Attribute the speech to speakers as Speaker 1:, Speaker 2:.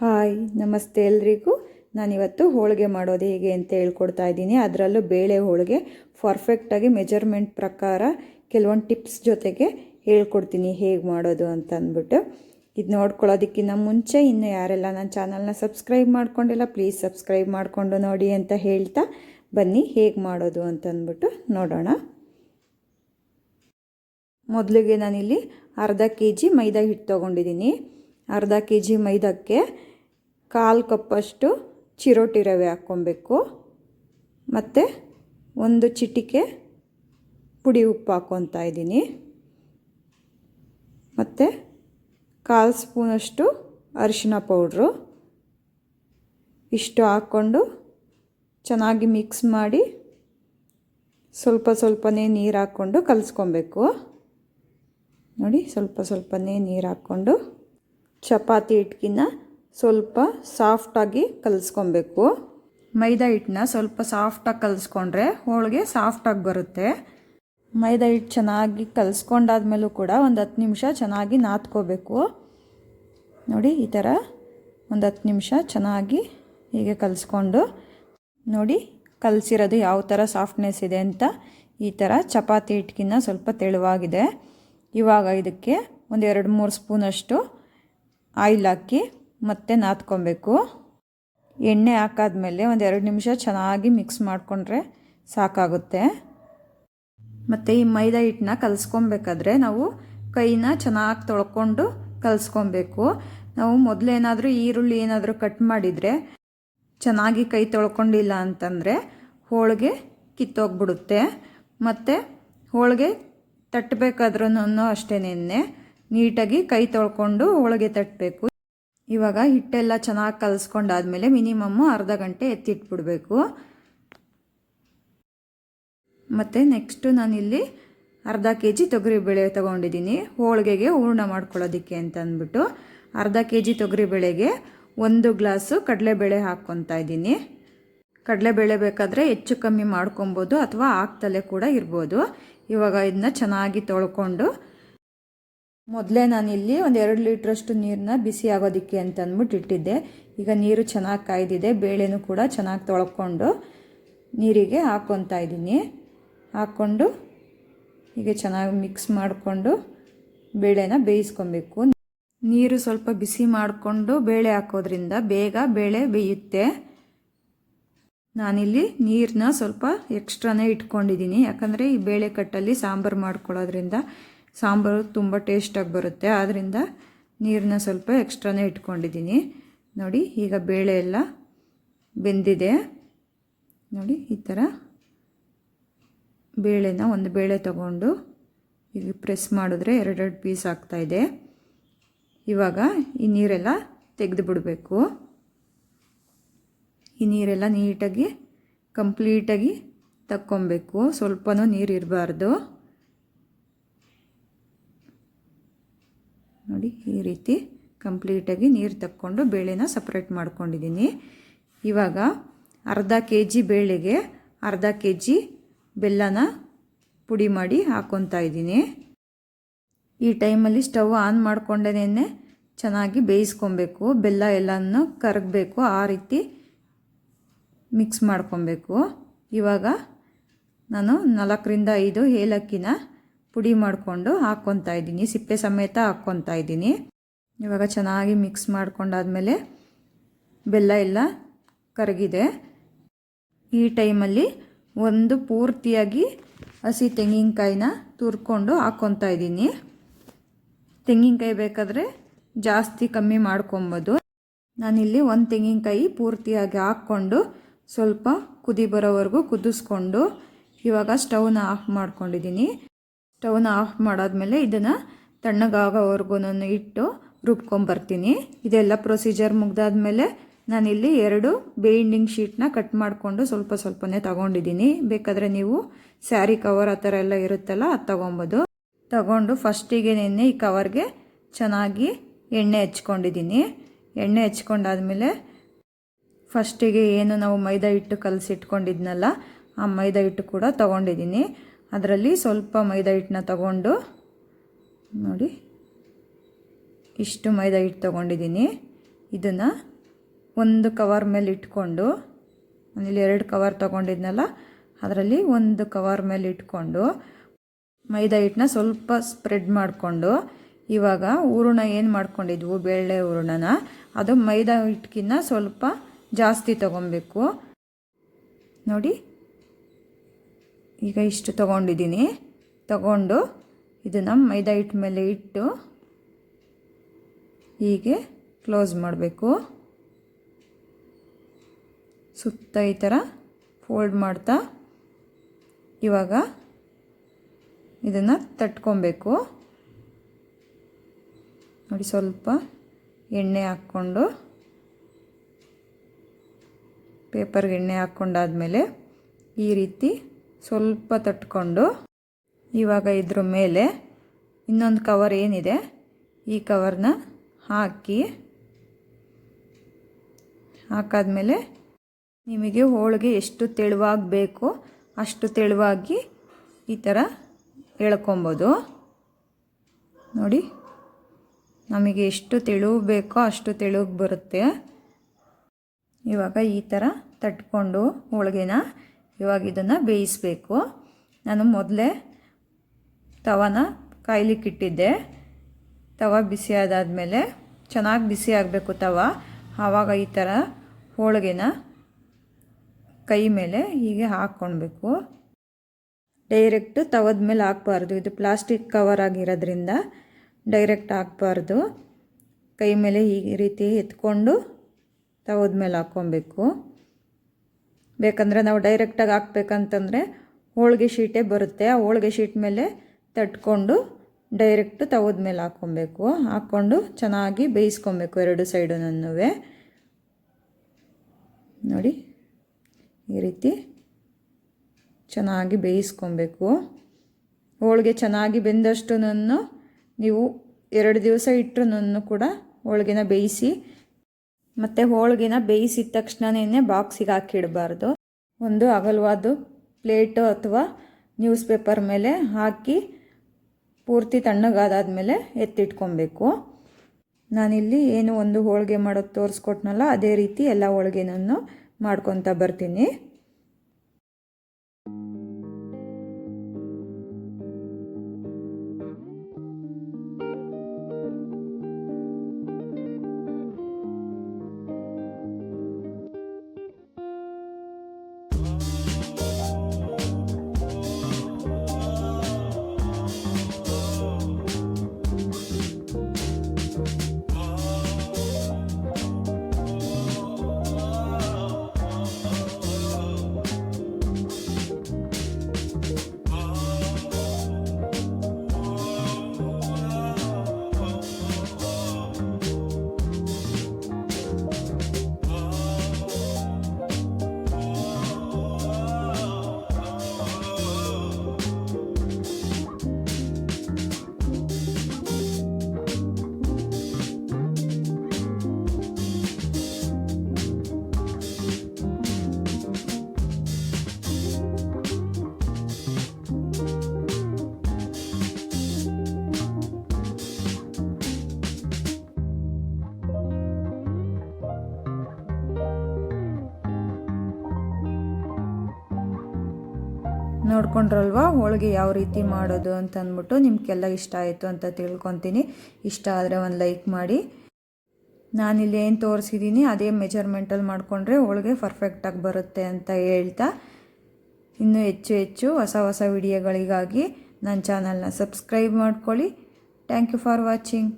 Speaker 1: Hi, ನಮಸ್ತೆ ಎಲ್ರಿಗೂ. ನಾನಿವತ್ತು ಹೋಳಿಗೆ ಮಾಡೋದು ಹೇಗೆ ಅಂತ ಹೇಳ್ಕೊಡ್ತಾ ಇದ್ದೀನಿ. ಅದರಲ್ಲೂ ಬೇಳೆ ಹೋಳಿಗೆ ಪರ್ಫೆಕ್ಟಾಗಿ ಮೆಜರ್ಮೆಂಟ್ ಪ್ರಕಾರ ಕೆಲವೊಂದು ಟಿಪ್ಸ್ ಜೊತೆಗೆ ಹೇಳ್ಕೊಡ್ತೀನಿ ಹೇಗೆ ಮಾಡೋದು ಅಂತ ಅಂದ್ಬಿಟ್ಟು. ಇದು ನೋಡ್ಕೊಳ್ಳೋದಕ್ಕಿಂತ ಮುಂಚೆ ಇನ್ನು ಯಾರೆಲ್ಲ ನನ್ನ ಚಾನಲ್ನ ಸಬ್ಸ್ಕ್ರೈಬ್ ಮಾಡ್ಕೊಂಡಿಲ್ಲ ಪ್ಲೀಸ್ ಸಬ್ಸ್ಕ್ರೈಬ್ ಮಾಡಿಕೊಂಡು ನೋಡಿ ಅಂತ ಹೇಳ್ತಾ ಬನ್ನಿ ಹೇಗೆ ಮಾಡೋದು ಅಂತ ಅಂದ್ಬಿಟ್ಟು ನೋಡೋಣ. ಮೊದಲಿಗೆ ನಾನಿಲ್ಲಿ ಅರ್ಧ ಕೆ ಜಿ ಮೈದಾ ಹಿಟ್ಟು ತೊಗೊಂಡಿದ್ದೀನಿ. ಅರ್ಧ ಕೆ ಜಿ ಮೈದಕ್ಕೆ ಕಾಲು ಕಪ್ಪಷ್ಟು ಚಿರೋಟಿ ರವೆ ಹಾಕ್ಕೊಬೇಕು. ಮತ್ತು ಒಂದು ಚಿಟಿಕೆ ಪುಡಿ ಉಪ್ಪು ಹಾಕ್ಕೊತಾ ಇದ್ದೀನಿ. ಮತ್ತು ಕಾಲು ಸ್ಪೂನಷ್ಟು ಅರಿಶಿನ ಪೌಡ್ರು. ಇಷ್ಟು ಹಾಕ್ಕೊಂಡು ಚೆನ್ನಾಗಿ ಮಿಕ್ಸ್ ಮಾಡಿ ಸ್ವಲ್ಪ ಸ್ವಲ್ಪನೇ ನೀರು ಹಾಕ್ಕೊಂಡು ಕಲಿಸ್ಕೊಬೇಕು. ನೋಡಿ, ಸ್ವಲ್ಪ ಸ್ವಲ್ಪನೇ ನೀರು ಹಾಕ್ಕೊಂಡು ಚಪಾತಿ ಹಿಟ್ಟಿನ ಸ್ವಲ್ಪ ಸಾಫ್ಟಾಗಿ ಕಲಿಸ್ಕೊಬೇಕು. ಮೈದಾ ಹಿಟ್ಟನ್ನ ಸ್ವಲ್ಪ ಸಾಫ್ಟಾಗಿ ಕಲಿಸ್ಕೊಂಡ್ರೆ ಹೋಳಿಗೆ ಸಾಫ್ಟಾಗಿ ಬರುತ್ತೆ. ಮೈದಾ ಹಿಟ್ಟು ಚೆನ್ನಾಗಿ ಕಲಿಸ್ಕೊಂಡಾದ್ಮೇಲೂ ಕೂಡ ಒಂದು ಹತ್ತು ನಿಮಿಷ ಚೆನ್ನಾಗಿ ನಾದ್ಕೋಬೇಕು ನೋಡಿ, ಈ ಥರ ಒಂದು ಹತ್ತು ನಿಮಿಷ ಚೆನ್ನಾಗಿ ಹೀಗೆ ಕಲಿಸ್ಕೊಂಡು ನೋಡಿ, ಕಲಸಿರೋದು ಯಾವ ಥರ ಸಾಫ್ಟ್ನೆಸ್ ಇದೆ ಅಂತ ಈ ಥರ ಚಪಾತಿ ಹಿಟ್ಟಿನ ಸ್ವಲ್ಪ ತೆಳುವಾಗಿದೆ. ಇವಾಗ ಇದಕ್ಕೆ ಒಂದು ಎರಡು ಮೂರು ಸ್ಪೂನಷ್ಟು ಆಯಿಲ್ ಹಾಕಿ ಮತ್ತೆ ನಾದ್ಕೊಬೇಕು. ಎಣ್ಣೆ ಹಾಕಾದ್ಮೇಲೆ ಒಂದು ಎರಡು ನಿಮಿಷ ಚೆನ್ನಾಗಿ ಮಿಕ್ಸ್ ಮಾಡಿಕೊಂಡ್ರೆ ಸಾಕಾಗುತ್ತೆ. ಮತ್ತು ಈ ಮೈದಾ ಹಿಟ್ಟನ್ನ ಕಲಿಸ್ಕೊಬೇಕಾದ್ರೆ ನಾವು ಕೈನ ಚೆನ್ನಾಗಿ ತೊಳ್ಕೊಂಡು ಕಲಿಸ್ಕೊಬೇಕು. ನಾವು ಮೊದಲೇನಾದರೂ ಈರುಳ್ಳಿ ಏನಾದರೂ ಕಟ್ ಮಾಡಿದರೆ ಚೆನ್ನಾಗಿ ಕೈ ತೊಳ್ಕೊಂಡಿಲ್ಲ ಅಂತಂದರೆ ಹೋಳಿಗೆ ಕಿತ್ತೋಗ್ಬಿಡುತ್ತೆ. ಮತ್ತು ಹೋಳಿಗೆ ತಟ್ಟಬೇಕಾದ್ರೂ ಅಷ್ಟೇನೆ ನೀಟಾಗಿ ಕೈ ತೊಳ್ಕೊಂಡು ಒಳಗೆ ತಟ್ಟಬೇಕು ಇವಾಗ ಹಿಟ್ಟೆಲ್ಲ ಚೆನ್ನಾಗಿ ಕಲಿಸ್ಕೊಂಡಾದ್ಮೇಲೆ ಮಿನಿಮಮ್ಮು ಅರ್ಧ ಗಂಟೆ ಎತ್ತಿಟ್ಬಿಡಬೇಕು. ಮತ್ತು ನೆಕ್ಸ್ಟು ನಾನಿಲ್ಲಿ ಅರ್ಧ ಕೆ ಜಿ ತೊಗರಿಬೇಳೆ ತೊಗೊಂಡಿದ್ದೀನಿ. ಹೋಳಿಗೆಗೆ ಹೂರ್ಣ ಮಾಡ್ಕೊಳ್ಳೋದಕ್ಕೆ ಅಂತ ಅಂದ್ಬಿಟ್ಟು ಅರ್ಧ ಕೆ ಜಿ ತೊಗರಿಬೇಳೆಗೆ ಒಂದು ಗ್ಲಾಸು ಕಡಲೆಬೇಳೆ ಹಾಕ್ಕೊತಾ ಇದ್ದೀನಿ. ಕಡಲೆಬೇಳೆ ಬೇಕಾದರೆ ಹೆಚ್ಚು ಕಮ್ಮಿ ಮಾಡ್ಕೊಬೋದು ಅಥವಾ ಹಾಕ್ತಲೇ ಕೂಡ ಇರ್ಬೋದು. ಇವಾಗ ಇದನ್ನ ಚೆನ್ನಾಗಿ ತೊಳ್ಕೊಂಡು ಮೊದಲೇ ನಾನಿಲ್ಲಿ ಒಂದು ಎರಡು ಲೀಟ್ರಷ್ಟು ನೀರನ್ನ ಬಿಸಿ ಆಗೋದಕ್ಕೆ ಅಂತ ಅಂದ್ಬಿಟ್ಟು ಇಟ್ಟಿದ್ದೆ. ಈಗ ನೀರು ಚೆನ್ನಾಗಿ ಕಾಯ್ದಿದೆ, ಬೇಳೆನೂ ಕೂಡ ಚೆನ್ನಾಗಿ ತೊಳ್ಕೊಂಡು ನೀರಿಗೆ ಹಾಕ್ಕೊತಾ ಇದ್ದೀನಿ. ಹಾಕ್ಕೊಂಡು ಹೀಗೆ ಚೆನ್ನಾಗಿ ಮಿಕ್ಸ್ ಮಾಡಿಕೊಂಡು ಬೇಳೆನ ಬೇಯಿಸ್ಕೊಬೇಕು. ನೀರು ಸ್ವಲ್ಪ ಬಿಸಿ ಮಾಡಿಕೊಂಡು ಬೇಳೆ ಹಾಕೋದ್ರಿಂದ ಬೇಗ ಬೇಳೆ ಬೇಯುತ್ತೆ. ನಾನಿಲ್ಲಿ ನೀರನ್ನ ಸ್ವಲ್ಪ ಎಕ್ಸ್ಟ್ರಾನೇ ಇಟ್ಕೊಂಡಿದ್ದೀನಿ. ಯಾಕಂದರೆ ಈ ಬೇಳೆ ಕಟ್ಟಲ್ಲಿ ಸಾಂಬಾರು ಮಾಡ್ಕೊಳ್ಳೋದ್ರಿಂದ ಸಾಂಬಾರು ತುಂಬ ಟೇಸ್ಟಾಗಿ ಬರುತ್ತೆ. ಆದ್ದರಿಂದ ನೀರನ್ನ ಸ್ವಲ್ಪ ಎಕ್ಸ್ಟ್ರಾನೇ ಇಟ್ಕೊಂಡಿದ್ದೀನಿ. ನೋಡಿ, ಈಗ ಬೇಳೆ ಎಲ್ಲ ಬೆಂದಿದೆ. ನೋಡಿ, ಈ ಥರ ಬೇಳೆನ ಒಂದು ಬೇಳೆ ತಗೊಂಡು ಇಲ್ಲಿ ಪ್ರೆಸ್ ಮಾಡಿದ್ರೆ ಎರಡೆರಡು ಪೀಸ್ ಆಗ್ತಾಯಿದೆ ಇವಾಗ ಈ ನೀರೆಲ್ಲ ತೆಗೆದು ಬಿಡಬೇಕು. ಈ ನೀರೆಲ್ಲ ನೀಟಾಗಿ, ಕಂಪ್ಲೀಟಾಗಿ ತಕ್ಕೊಬೇಕು. ಸ್ವಲ್ಪನೂ ನೀರು ಇರಬಾರ್ದು. ನೋಡಿ, ಈ ರೀತಿ ಕಂಪ್ಲೀಟಾಗಿ ನೀರು ತಕ್ಕೊಂಡು ಬೇಳೆನ ಸಪ್ರೇಟ್ ಮಾಡ್ಕೊಂಡಿದ್ದೀನಿ ಇವಾಗ ಅರ್ಧ ಕೆ ಜಿ ಬೇಳೆಗೆ ಅರ್ಧ ಕೆ ಜಿ ಬೆಲ್ಲನ ಪುಡಿ ಮಾಡಿ ಹಾಕ್ಕೊತಾ ಇದ್ದೀನಿ ಈ ಟೈಮಲ್ಲಿ ಸ್ಟವ್ ಆನ್ ಮಾಡಿಕೊಂಡೇನೆ ಚೆನ್ನಾಗಿ ಬೇಯಿಸ್ಕೊಬೇಕು, ಬೆಲ್ಲ ಎಲ್ಲನೂ ಕರಗಬೇಕು, ಆ ರೀತಿ ಮಿಕ್ಸ್ ಮಾಡ್ಕೊಬೇಕು. ಇವಾಗ ನಾನು ನಾಲ್ಕರಿಂದ ಐದು ಏಲಕ್ಕಿನ ಪುಡಿ ಮಾಡಿಕೊಂಡು ಹಾಕ್ಕೊತಾ ಇದ್ದೀನಿ. ಸಿಪ್ಪೆ ಸಮೇತ ಹಾಕ್ಕೊತಾ ಇದ್ದೀನಿ. ಇವಾಗ ಚೆನ್ನಾಗಿ ಮಿಕ್ಸ್ ಮಾಡ್ಕೊಂಡಾದ್ಮೇಲೆ ಬೆಲ್ಲ ಎಲ್ಲ ಕರಗಿದೆ. ಈ ಟೈಮಲ್ಲಿ ಒಂದು ಪೂರ್ತಿಯಾಗಿ ಹಸಿ ತೆಂಗಿನಕಾಯಿನ ತುರ್ಕೊಂಡು ಹಾಕ್ಕೊತಾ ಇದ್ದೀನಿ. ತೆಂಗಿನಕಾಯಿ ಬೇಕಾದರೆ ಜಾಸ್ತಿ ಕಮ್ಮಿ ಮಾಡ್ಕೊಬೋದು. ನಾನಿಲ್ಲಿ ಒಂದು ತೆಂಗಿನಕಾಯಿ ಪೂರ್ತಿಯಾಗಿ ಹಾಕ್ಕೊಂಡು ಸ್ವಲ್ಪ ಕುದಿ ಬರೋವರೆಗೂ ಕುದಿಸ್ಕೊಂಡು ಇವಾಗ ಸ್ಟವ್ನ ಆಫ್ ಮಾಡ್ಕೊಂಡಿದ್ದೀನಿ. ಸ್ಟವ್ನ ಆಫ್ ಮಾಡಾದ್ಮೇಲೆ ಇದನ್ನು ತಣ್ಣಗಾಗೋವರೆಗೂ ಇಟ್ಟು ರುಬ್ಕೊಂಬರ್ತೀನಿ. ಇದೆಲ್ಲ ಪ್ರೊಸೀಜರ್ ಮುಗ್ದಾದ್ಮೇಲೆ ನಾನಿಲ್ಲಿ ಎರಡು ಬೇಯಿಂಡಿಂಗ್ ಶೀಟ್ನ ಕಟ್ ಮಾಡಿಕೊಂಡು ಸ್ವಲ್ಪ ಸ್ವಲ್ಪನೇ ತಗೊಂಡಿದ್ದೀನಿ. ಬೇಕಾದರೆ ನೀವು ಸ್ಯಾರಿ ಕವರ್ ಆ ಥರ ಎಲ್ಲ ಇರುತ್ತಲ್ಲ ಅದು ತೊಗೊಬೋದು. ತಗೊಂಡು ಫಸ್ಟಿಗೆ ನೆನ್ನೆ ಈ ಕವರ್ಗೆ ಚೆನ್ನಾಗಿ ಎಣ್ಣೆ ಹಚ್ಕೊಂಡಿದ್ದೀನಿ. ಎಣ್ಣೆ ಹಚ್ಕೊಂಡಾದ್ಮೇಲೆ ಫಸ್ಟಿಗೆ ಏನು ನಾವು ಮೈದಾ ಹಿಟ್ಟು ಕಲಸಿಟ್ಕೊಂಡಿದ್ನಲ್ಲ, ಆ ಮೈದಾ ಹಿಟ್ಟು ಕೂಡ ತೊಗೊಂಡಿದ್ದೀನಿ. ಅದರಲ್ಲಿ ಸ್ವಲ್ಪ ಮೈದಾ ಹಿಟ್ಟನ್ನ ತಗೊಂಡು, ನೋಡಿ, ಇಷ್ಟು ಮೈದಾ ಹಿಟ್ಟು ತೊಗೊಂಡಿದ್ದೀನಿ. ಇದನ್ನು ಒಂದು ಕವರ್ ಮೇಲೆ ಇಟ್ಕೊಂಡು ಇಲ್ಲಿ ಎರಡು ಕವರ್ ತೊಗೊಂಡಿದ್ನಲ್ಲ, ಅದರಲ್ಲಿ ಒಂದು ಕವರ್ ಮೇಲೆ ಇಟ್ಕೊಂಡು ಮೈದಾ ಹಿಟ್ಟನ್ನ ಸ್ವಲ್ಪ ಸ್ಪ್ರೆಡ್ ಮಾಡಿಕೊಂಡು, ಇವಾಗ ಹೂರಣ ಏನು ಮಾಡ್ಕೊಂಡಿದ್ವು, ಬೇಳೆ ಹೂರಣನ, ಅದು ಮೈದಾ ಹಿಟ್ಟಿನ ಸ್ವಲ್ಪ ಜಾಸ್ತಿ ತೊಗೊಬೇಕು. ನೋಡಿ ಈಗ ಇಷ್ಟು ತೊಗೊಂಡಿದ್ದೀನಿ. ತಗೊಂಡು ಇದನ್ನು ಮೈದಾ ಹಿಟ್ಟು ಮೇಲೆ ಇಟ್ಟು ಹೀಗೆ ಕ್ಲೋಸ್ ಮಾಡಬೇಕು. ಸುತ್ತ ಈ ಥರ ಫೋಲ್ಡ್ ಮಾಡ್ತಾ ಇವಾಗ ಇದನ್ನು ತಟ್ಕೊಬೇಕು. ನೋಡಿ ಸ್ವಲ್ಪ ಎಣ್ಣೆ ಹಾಕ್ಕೊಂಡು, ಪೇಪರ್ಗೆ ಎಣ್ಣೆ ಹಾಕ್ಕೊಂಡಾದಮೇಲೆ ಈ ರೀತಿ ಸ್ವಲ್ಪ ತಟ್ಕೊಂಡು ಇವಾಗ ಇದ್ರ ಮೇಲೆ ಇನ್ನೊಂದು ಕವರ್ ಏನಿದೆ, ಈ ಕವರ್ನ ಹಾಕಿ, ಹಾಕಾದ್ಮೇಲೆ ನಿಮಗೆ ಹೋಳಿಗೆ ಎಷ್ಟು ತೆಳುವಾಗಿ ಬೇಕೋ ಅಷ್ಟು ತೆಳುವಾಗಿ ಈ ಥರ ಎಳ್ಕೊಬೋದು. ನೋಡಿ, ನಮಗೆ ಎಷ್ಟು ತೆಳು ಬೇಕೋ ಅಷ್ಟು ತೆಳುಗೆ ಬರುತ್ತೆ. ಇವಾಗ ಈ ಥರ ತಟ್ಕೊಂಡು ಹೋಳಿಗೆನ ಇವಾಗ ಇದನ್ನು ಬೇಯಿಸಬೇಕು. ನಾನು ಮೊದಲೇ ತವನ ಕಾಯ್ಲಿಕ್ಕಿಟ್ಟಿದ್ದೆ ತವ ಬಿಸಿ ಆದಾದಮೇಲೆ ಚೆನ್ನಾಗಿ ಬಿಸಿ ಆಗಬೇಕು ತವ. ಆವಾಗ ಈ ಥರ ಹೋಳಿಗೆನ ಕೈ ಮೇಲೆ ಹೀಗೆ ಹಾಕ್ಕೊಳ್ಬೇಕು ಡೈರೆಕ್ಟ್ ತವದ ಮೇಲೆ ಹಾಕ್ಬಾರ್ದು. ಇದು ಪ್ಲಾಸ್ಟಿಕ್ ಕವರ್ ಆಗಿರೋದ್ರಿಂದ ಡೈರೆಕ್ಟ್ ಹಾಕ್ಬಾರ್ದು. ಕೈ ಮೇಲೆ ಈ ರೀತಿ ಎತ್ಕೊಂಡು ತವದ ಮೇಲೆ ಹಾಕ್ಕೊಬೇಕು ಬೇಕಂದರೆ ನಾವು ಡೈರೆಕ್ಟಾಗಿ ಹಾಕ್ಬೇಕಂತಂದರೆ ಹೋಳಿಗೆ ಶೀಟೇ ಬರುತ್ತೆ. ಆ ಹೋಳಿಗೆ ಶೀಟ್ ಮೇಲೆ ತಟ್ಕೊಂಡು ಡೈರೆಕ್ಟ್ ತವದ ಮೇಲೆ ಹಾಕ್ಕೊಬೇಕು. ಹಾಕ್ಕೊಂಡು ಚೆನ್ನಾಗಿ ಬೇಯಿಸ್ಕೊಬೇಕು ಎರಡು ಸೈಡು ನನ್ನುವೆ ನೋಡಿ, ಈ ರೀತಿ ಚೆನ್ನಾಗಿ ಬೇಯಿಸ್ಕೊಬೇಕು. ಹೋಳಿಗೆ ಚೆನ್ನಾಗಿ ಬೆಂದಷ್ಟು ನೀವು ಎರಡು ದಿವಸ ಇಟ್ಟರು ಕೂಡ ಹೋಳಿಗೆನ ಬೇಯಿಸಿ ಮತ್ತು ಹೋಳಿಗೆನ ಬೇಯಿಸಿದ ತಕ್ಷಣನೇ ಬಾಕ್ಸಿಗೆ ಹಾಕಿಡಬಾರ್ದು ಒಂದು ಅಗಲವಾದ ಪ್ಲೇಟು ಅಥವಾ ನ್ಯೂಸ್ ಪೇಪರ್ ಮೇಲೆ ಹಾಕಿ ಪೂರ್ತಿ ತಣ್ಣಗಾದಾದ್ಮೇಲೆ ಎತ್ತಿಟ್ಕೊಬೇಕು. ನಾನಿಲ್ಲಿ ಏನು ಒಂದು ಹೋಳಿಗೆ ಮಾಡೋದು ತೋರಿಸ್ಕೊಟ್ನಲ್ಲ, ಅದೇ ರೀತಿ ಎಲ್ಲ ಹೋಳಿಗೆನೂ ಮಾಡ್ಕೊತ ಬರ್ತೀನಿ. ನೋಡ್ಕೊಂಡ್ರಲ್ವಾ? ಹೋಳಿಗೆ ಯಾವ ರೀತಿ ಮಾಡೋದು ಅಂತ ಅಂದ್ಬಿಟ್ಟು ನಿಮ್ಗೆಲ್ಲ ಇಷ್ಟ ಆಯಿತು ಅಂತ ತಿಳ್ಕೊತೀನಿ. ಇಷ್ಟ ಆದರೆ ಒಂದು ಲೈಕ್ ಮಾಡಿ. ನಾನಿಲ್ಲಿ ಏನು ತೋರಿಸಿದ್ದೀನಿ ಅದೇ ಮೆಜರ್ಮೆಂಟಲ್ಲಿ ಮಾಡಿಕೊಂಡ್ರೆ ಹೋಳಿಗೆ ಪರ್ಫೆಕ್ಟಾಗಿ ಬರುತ್ತೆ ಅಂತ ಹೇಳ್ತಾ. ಇನ್ನೂ ಹೆಚ್ಚು ಹೆಚ್ಚು ಹೊಸ ಹೊಸ ವಿಡಿಯೋಗಳಿಗಾಗಿ ನನ್ನ ಚಾನಲ್ನ ಸಬ್ಸ್ಕ್ರೈಬ್ ಮಾಡ್ಕೊಳ್ಳಿ. Thank you for watching